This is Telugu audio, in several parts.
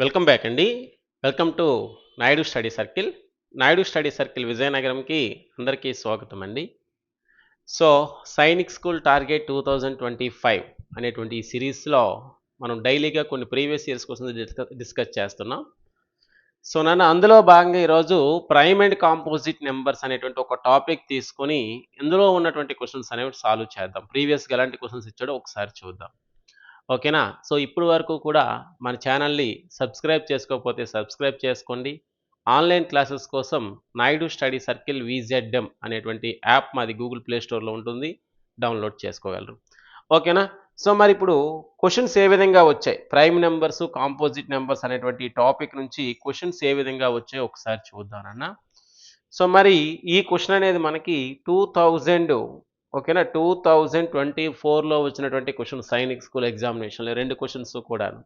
వెల్కమ్ బ్యాక్ అండి. Welcome to Naidu study circle. Naidu study circle విజయనగరంకి అందరికీ స్వాగతం అండి. So Sainik school target two thousand twenty five అనేటువంటి ఈ సిరీస్లో మనం డైలీగా కొన్ని ప్రీవియస్ ఇయర్స్ కోసం డిస్కస్ చేస్తున్నాం. సో నన్ను అందులో భాగంగా ఈరోజు ప్రైమ్ అండ్ కాంపోజిట్ నెంబర్స్ అనేటువంటి ఒక టాపిక్ తీసుకొని ఇందులో ఉన్నటువంటి క్వశ్చన్స్ అనేవి సాల్వ్ చేద్దాం. ప్రీవియస్గా ఎలాంటి క్వశ్చన్స్ ఇచ్చాడో ఒకసారి చూద్దాం. ఓకేనా? సో ఇప్పుడు వరకు కూడా మన ఛానల్ని సబ్స్క్రైబ్ చేసుకోకపోతే సబ్స్క్రైబ్ చేసుకోండి. ఆన్లైన్ క్లాసెస్ కోసం నాయుడు స్టడీ సర్కిల్ విజెడ్ఎం అనేటువంటి యాప్ మాది గూగుల్ ప్లే స్టోర్లో ఉంటుంది. డౌన్లోడ్ చేసుకోగలరు. ఓకేనా? సో మరి ఇప్పుడు క్వశ్చన్స్ ఏ విధంగా వచ్చాయి? ప్రైమ్ నెంబర్స్ కాంపోజిట్ నెంబర్స్ అనేటువంటి టాపిక్ నుంచి క్వశ్చన్స్ ఏ విధంగా వచ్చాయి ఒకసారి చూద్దానన్న సో మరి ఈ క్వశ్చన్ అనేది మనకి టూ థౌజండ్ ఓకేనా? టూ థౌజండ్ ట్వంటీ ఫోర్లో వచ్చినటువంటి క్వశ్చన్ సైనిక్ స్కూల్ ఎగ్జామినేషన్లో రెండు క్వశ్చన్స్ కూడాను.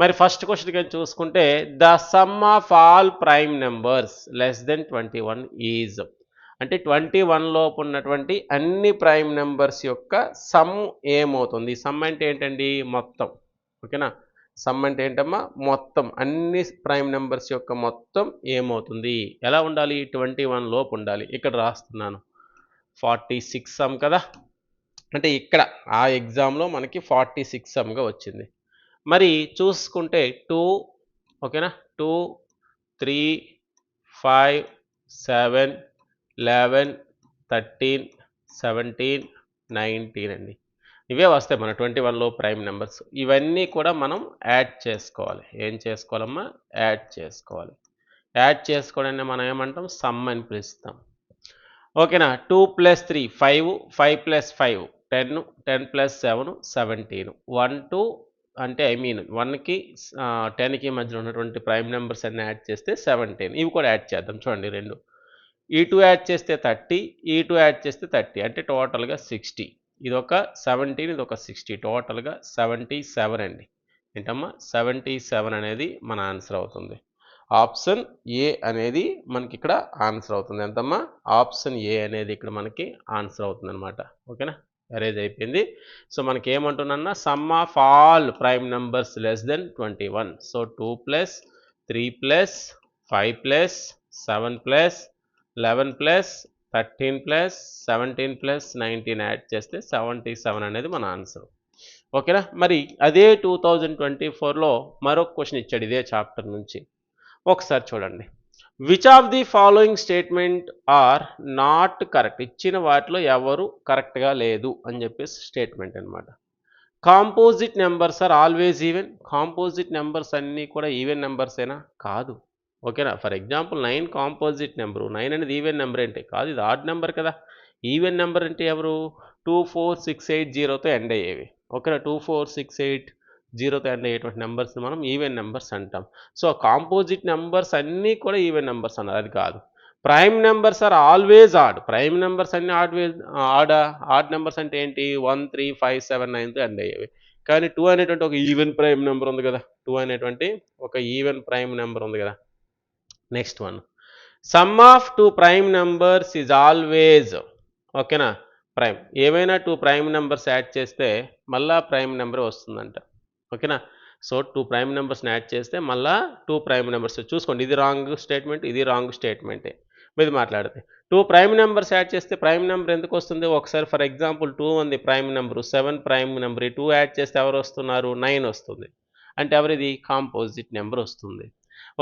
మరి ఫస్ట్ క్వశ్చన్ కానీ చూసుకుంటే the sum of all prime numbers less than twenty one is అంటే ట్వంటీ వన్లోపు ఉన్నటువంటి అన్ని ప్రైమ్ నెంబర్స్ యొక్క సమ్ ఏమవుతుంది? సమ్ అంటే ఏంటండి? మొత్తం. ఓకేనా? సమ్ అంటే ఏంటమ్మా? మొత్తం. అన్ని ప్రైమ్ నెంబర్స్ యొక్క మొత్తం ఏమవుతుంది? ఎలా ఉండాలి? ట్వంటీ వన్ లోపు ఉండాలి. ఇక్కడ రాస్తున్నాను. ఫార్టీ సిక్స్ సమ్ కదా? అంటే ఇక్కడ ఆ ఎగ్జామ్లో మనకి ఫార్టీ సిక్స్ సమ్గా వచ్చింది. మరి చూసుకుంటే టూ ఓకేనా? Two three five seven eleven thirteen seventeen nineteen అండి. ఇవే వస్తాయి మన ట్వంటీ వన్లో ప్రైమ్ నెంబర్స్. ఇవన్నీ కూడా మనం యాడ్ చేసుకోవాలి. ఏం చేసుకోవాలమ్మా? యాడ్ చేసుకోవాలి. యాడ్ చేసుకోవడాన్ని మనం ఏమంటాం? సమ్ అని పిలుస్తాం. ఓకేనా? Two plus three five five plus five ten ten plus seven seventeen. One two అంటే ఐ మీన్ వన్కి టెన్కి మధ్యలో ఉన్నటువంటి ప్రైమ్ నెంబర్స్ అన్ని యాడ్ చేస్తే సెవెంటీన్. ఇవి కూడా యాడ్ చేద్దాం చూడండి రెండు. ఈ టూ యాడ్ చేస్తే థర్టీ ఈ టూ యాడ్ చేస్తే థర్టీ. అంటే టోటల్గా సిక్స్టీ. ఇది ఒక సెవెంటీన్ ఇది ఒక సిక్స్టీ. టోటల్గా సెవెంటీ సెవెన్ అండి. ఏంటమ్మా? సెవెంటీ సెవెన్ అనేది మన ఆన్సర్ అవుతుంది. ఆప్షన్ ఏ అనేది మనకి ఇక్కడ ఆన్సర్ అవుతుంది. ఎంతమ్మా? ఆప్షన్ ఏ అనేది ఇక్కడ మనకి ఆన్సర్ అవుతుంది అనమాట ఓకేనా? అరేజ్ అయిపోయింది. సో మనకి ఏమంటున్నా sum of all prime numbers less than twenty one. So two plus three plus five plus seven plus eleven plus thirteen plus seventeen plus nineteen add చేస్తే సెవెంటీ సెవెన్ అనేది మన ఆన్సర్. ఓకేనా? మరి అదే టూ థౌజండ్ ట్వంటీ ఫోర్లో మరొక క్వశ్చన్ ఇచ్చాడు ఇదే చాప్టర్ నుంచి. ఒకసారి చూడండి. Which of the following statement are not correct ఇచ్చిన వాటిలో ఎవరు కరెక్ట్గా లేదు అని చెప్పేసి స్టేట్మెంట్ అనమాట composite numbers are always even composite numbers అన్నీ కూడా ఈవెన్ నెంబర్సేనా కాదు. ఓకేనా? For example nine composite number nine అనేది ఈవెన్ నెంబర్ ఏంటి కాదు. ఇది ఆడ్ నెంబర్ కదా. ఈవెన్ నెంబర్ అంటే ఎవరు? టూ ఫోర్ సిక్స్ ఎయిట్ జీరోతో ఎండ్ అయ్యేవి. ఓకేనా? టూ ఫోర్ సిక్స్ ఎయిట్ జీరోతో ఎండ్ అయ్యేటువంటి నెంబర్స్ని మనం ఈవెన్ నెంబర్స్ అంటాం. సో కాంపోజిట్ నెంబర్స్ అన్నీ కూడా ఈవెన్ నెంబర్స్ అన్నారు. అది కాదు. Prime numbers are always odd. Prime numbers అన్ని ఆల్వేజ్ ఆడ్ ఆడ్ నెంబర్స్ అంటే ఏంటి? వన్ త్రీ ఫైవ్ సెవెన్ నైన్తో ఎండ్ అయ్యేవి. కానీ టూ అనేటువంటి ఒక ఈవెన్ ప్రైమ్ నెంబర్ ఉంది కదా. టూ అనేటువంటి ఒక ఈవెన్ ప్రైమ్ నెంబర్ ఉంది కదా. Next one. Sum of two prime numbers is always ఓకేనా? ప్రైమ్. ఏవైనా టూ ప్రైమ్ నెంబర్స్ యాడ్ చేస్తే మళ్ళా ప్రైమ్ నెంబర్ వస్తుందంట. ఓకేనా? సో టూ ప్రైమ్ నెంబర్స్ని యాడ్ చేస్తే మళ్ళా టూ ప్రైమ్ నెంబర్స్ చూసుకోండి. ఇది రాంగ్ స్టేట్మెంట్ ఇది రాంగ్ స్టేట్మెంటే మీద మాట్లాడితే. టూ ప్రైమ్ నెంబర్స్ యాడ్ చేస్తే ప్రైమ్ నెంబర్ ఎందుకు వస్తుంది? ఒకసారి ఫర్ ఎగ్జాంపుల్ టూ ఉంది prime number seven prime number ఈ టూ యాడ్ చేస్తే ఎవరు వస్తున్నారు? నైన్ వస్తుంది. అంటే ఎవరిది? కాంపోజిట్ నెంబర్ వస్తుంది.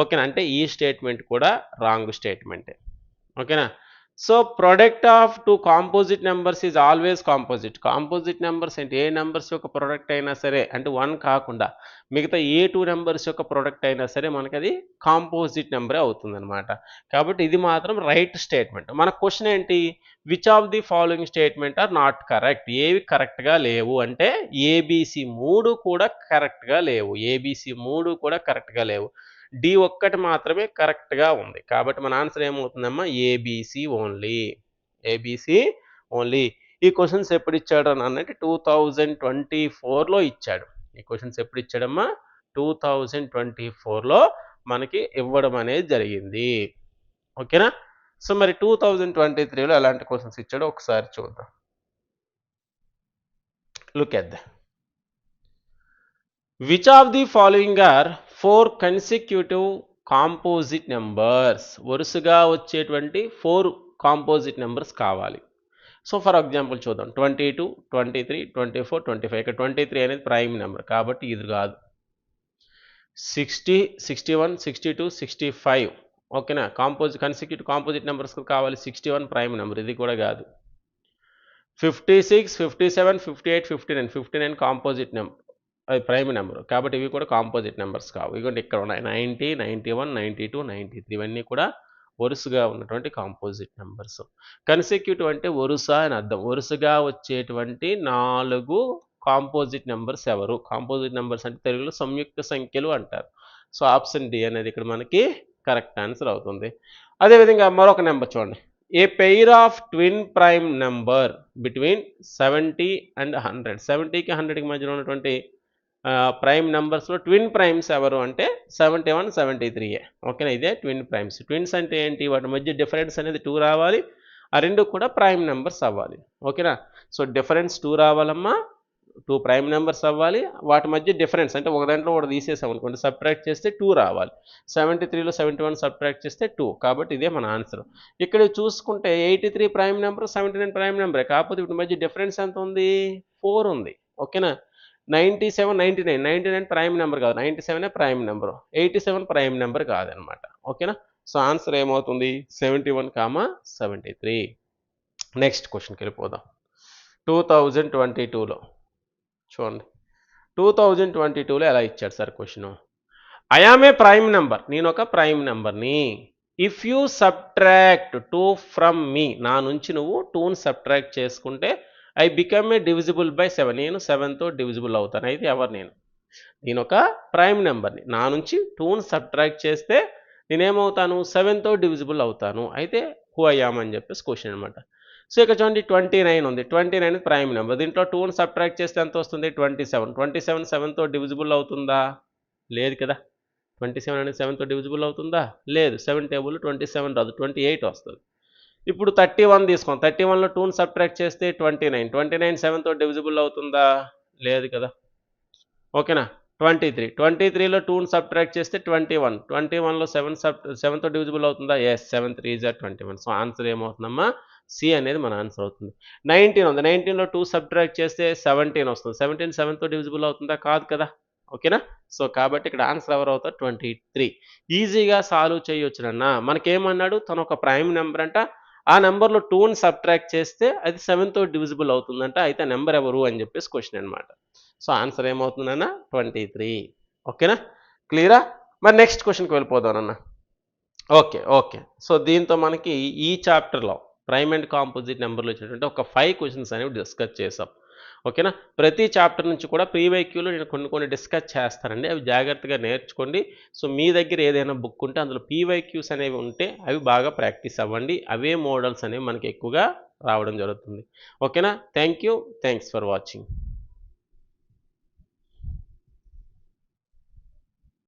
ఓకేనా? అంటే ఈ స్టేట్మెంట్ కూడా రాంగ్ స్టేట్మెంటే ఓకేనా? So product of two composite numbers is always composite composite numbers అంటే ఏ నెంబర్స్ యొక్క ప్రొడక్ట్ అయినా సరే అంటే వన్ కాకుండా మిగతా ఏ టూ నెంబర్స్ యొక్క ప్రొడక్ట్ అయినా సరే మనకి అది కాంపోజిట్ నెంబరే అవుతుందన్నమాట. కాబట్టి ఇది మాత్రం రైట్ స్టేట్మెంట్ మన క్వశ్చన్ ఏంటి? Which of the following statement are not correct ఏవి కరెక్ట్గా లేవు? అంటే ఏబీసీ మూడు కూడా కరెక్ట్గా లేవు. ఏబీసీ మూడు కూడా కరెక్ట్గా లేవు. డి ఒక్కటి మాత్రమే కరెక్ట్గా ఉంది. కాబట్టి మన answer ఏమవుతుందమ్మా? ABC only. ABC only. ఈ క్వశ్చన్స్ ఎప్పుడు ఇచ్చాడు అని అన్నట్టు టూ థౌజండ్ ట్వంటీ ఫోర్లో ఇచ్చాడు. ఈ క్వశ్చన్స్ ఎప్పుడు ఇచ్చాడమ్మా టూ థౌజండ్ ట్వంటీ ఫోర్లో మనకి ఇవ్వడం అనేది జరిగింది. ఓకేనా? సో మరి టూ థౌజండ్ ట్వంటీ త్రీలో ఎలాంటి క్వశ్చన్స్ ఇచ్చాడో ఒకసారి చూద్దాం. Look ఎద్దాం which of the following are four consecutive composite numbers. వరుసగా వచ్చేటువంటి ఫోర్ కాంపోజిట్ నెంబర్స్ కావాలి. సో ఫర్ ఎగ్జాంపుల్ చూద్దాం. Twenty two twenty three twenty four twenty five. ఇక్కడ ట్వంటీ త్రీ అనేది ప్రైమ్ నెంబర్ కాబట్టి ఇది కాదు. Sixty sixty one sixty two sixty five. ఓకేనా? కాంపోజిట్ కన్సిక్యూటివ్ కాంపోజిట్ నెంబర్స్ కావాలి. Sixty one prime number. ఇది కూడా కాదు. Fifty six fifty seven fifty eight fifty nine. Fifty nine composite number. అది ప్రైమ్ నెంబర్. కాబట్టి ఇవి కూడా కాంపోజిట్ నెంబర్స్ కావు. ఇదిగోండి ఇక్కడ ఉన్నాయి. Ninety ninety one ninety two ninety three ఇవన్నీ కూడా వరుసగా ఉన్నటువంటి కాంపోజిట్ నెంబర్స్. కన్సిక్యూటివ్ అంటే వరుస అని అర్థం. వరుసగా వచ్చేటువంటి నాలుగు కాంపోజిట్ నెంబర్స్ ఎవరు? కాంపోజిట్ నెంబర్స్ అంటే తెలుగులో సంయుక్త సంఖ్యలు అంటారు. సో ఆప్షన్ డి అనేది ఇక్కడ మనకి కరెక్ట్ ఆన్సర్ అవుతుంది. అదేవిధంగా మరొక నెంబర్ చూడండి. A pair of twin prime number between seventy and hundred. సెవెంటీకి హండ్రెడ్కి మధ్యలో ఉన్నటువంటి ప్రైమ్ నెంబర్స్లో ట్విన్ ప్రైమ్స్ ఎవరు అంటే సెవెంటీ వన్ సెవెంటీ త్రీ ఓకేనా? ఇదే ట్విన్ ప్రైమ్స్. ట్విన్స్ అంటే ఏంటి? వాటి మధ్య డిఫరెన్స్ అనేది టూ రావాలి. ఆ రెండు కూడా ప్రైమ్ నెంబర్స్ అవ్వాలి. ఓకేనా? సో డిఫరెన్స్ టూ రావాలమ్మా. టూ ప్రైమ్ నెంబర్స్ అవ్వాలి. వాటి మధ్య డిఫరెన్స్ అంటే ఒక దాంట్లో ఒకటి తీసేసాం అనుకోండి సబ్ట్రాక్ట్ చేస్తే టూ రావాలి. సెవెంటీ త్రీలో సెవెంటీ వన్ సబ్ట్రాక్ట్ చేస్తే టూ. కాబట్టి ఇదే మన ఆన్సర్. ఇక్కడ చూసుకుంటే eighty three prime number seventy nine prime నెంబరే. కాకపోతే వీటి మధ్య డిఫరెన్స్ ఎంత ఉంది? ఫోర్ ఉంది. ఓకేనా? Ninety seven ninety nine. Ninety nine prime number కాదు. Ninety సెవెనే prime number. Eighty seven prime number కాదనమాట. ఓకేనా? సో ఆన్సర్ ఏమవుతుంది? Seventy one comma seventy three. Next క్వశ్చన్కి వెళ్ళిపోదాం టూ థౌజండ్ ట్వంటీ టూలో. చూడండి. టూ థౌజండ్ ట్వంటీ టూలో ఎలా ఇచ్చాడు sir question? I am a prime number నేను ఒక ప్రైమ్ నెంబర్ని if you subtract two from me నా నుంచి నువ్వు టూని సబ్ట్రాక్ట్ చేసుకుంటే I become a divisible by seven నేను సెవెన్తో డివిజిబుల్ అవుతాను. అయితే ఎవరు నేను? నేను ఒక ప్రైమ్ నెంబర్ని నా. నుంచి టూని సబ్ట్రాక్ట్ చేస్తే నేనేమవుతాను? సెవెన్తో డివిజిబుల్ అవుతాను. అయితే హూ అయ్యామని చెప్పేసి క్వశ్చన్ అనమాట సో ఇక్కడ చూడండి ట్వంటీ నైన్ ఉంది. ట్వంటీ నైన్ ప్రైమ్ నెంబర్ దీంట్లో టూని సబ్ట్రాక్ట్ చేస్తే ఎంత వస్తుంది? ట్వంటీ సెవెన్ ట్వంటీ సెవెన్ సెవెన్తో డివిజిబుల్ అవుతుందా? లేదు కదా. ట్వంటీ సెవెన్ అనేది సెవెన్తో డివిజిబుల్ అవుతుందా? లేదు. సెవెన్ టేబుల్ ట్వంటీ సెవెన్ రాదు. ట్వంటీ ఎయిట్ వస్తుంది. ఇప్పుడు థర్టీ వన్ తీసుకోండి థర్టీ వన్లో టూని సబ్ట్రాక్ట్ చేస్తే ట్వంటీ నైన్ ట్వంటీ నైన్ సెవెన్తో డివిజిబుల్ అవుతుందా? లేదు కదా. ఓకేనా? ట్వంటీ త్రీ ట్వంటీ త్రీలో టూని సబ్ట్రాక్ట్ చేస్తే ట్వంటీ వన్ ట్వంటీ వన్లో సెవెన్ సబ్ సెవెన్తో డివిజిబుల్ అవుతుందా? ఎస్ సెవెన్ త్రీ జార్ ట్వంటీ వన్ సో ఆన్సర్ ఏమవుతుందమ్మా? సి అనేది మన ఆన్సర్ అవుతుంది. నైన్టీన్ ఉంది. నైన్టీన్లో టూ సబ్ట్రాక్ట్ చేస్తే సెవెంటీన్ వస్తుంది. సెవెంటీన్ సెవెన్తో డివిజిబుల్ అవుతుందా? కాదు కదా. ఓకేనా? సో కాబట్టి ఇక్కడ ఆన్సర్ ఎవరు అవుతారు? ట్వంటీ త్రీ ఈజీగా సాల్వ్ చేయొచ్చునన్నా. మనకేమన్నాడు? తను ఒక ప్రైమ్ నెంబర్ అంట. ఆ నెంబర్లో టూని సబ్ట్రాక్ట్ చేస్తే అది సెవెన్తో డివిజిబుల్ అవుతుందంట. అయితే నెంబర్ ఎవరు అని చెప్పేసి క్వశ్చన్ అనమాట సో ఆన్సర్ ఏమవుతుందన్న ట్వంటీ త్రీ ఓకేనా క్లియరా మరి నెక్స్ట్ క్వశ్చన్కి వెళ్ళిపోదానన్న ఓకే ఓకే సో దీంతో మనకి ఈ చాప్టర్లో ప్రైమ్ అండ్ కాంపోజిట్ నెంబర్లో వచ్చినటువంటి ఒక ఫైవ్ క్వశ్చన్స్ అనేవి డిస్కస్ చేసాం ఓకేనా? ప్రతి చాప్టర్ నుంచి కూడా ప్రీవైక్యూలో నేను కొన్ని కొన్ని డిస్కస్ చేస్తానండి. అవి జాగ్రత్తగా నేర్చుకోండి. సో మీ దగ్గర ఏదైనా బుక్ ఉంటే అందులో పీవైక్యూస్ అనేవి ఉంటే అవి బాగా ప్రాక్టీస్ అవ్వండి. అవే మోడల్స్ అనేవి మనకి ఎక్కువగా రావడం జరుగుతుంది. ఓకేనా? Thank you thanks for watching.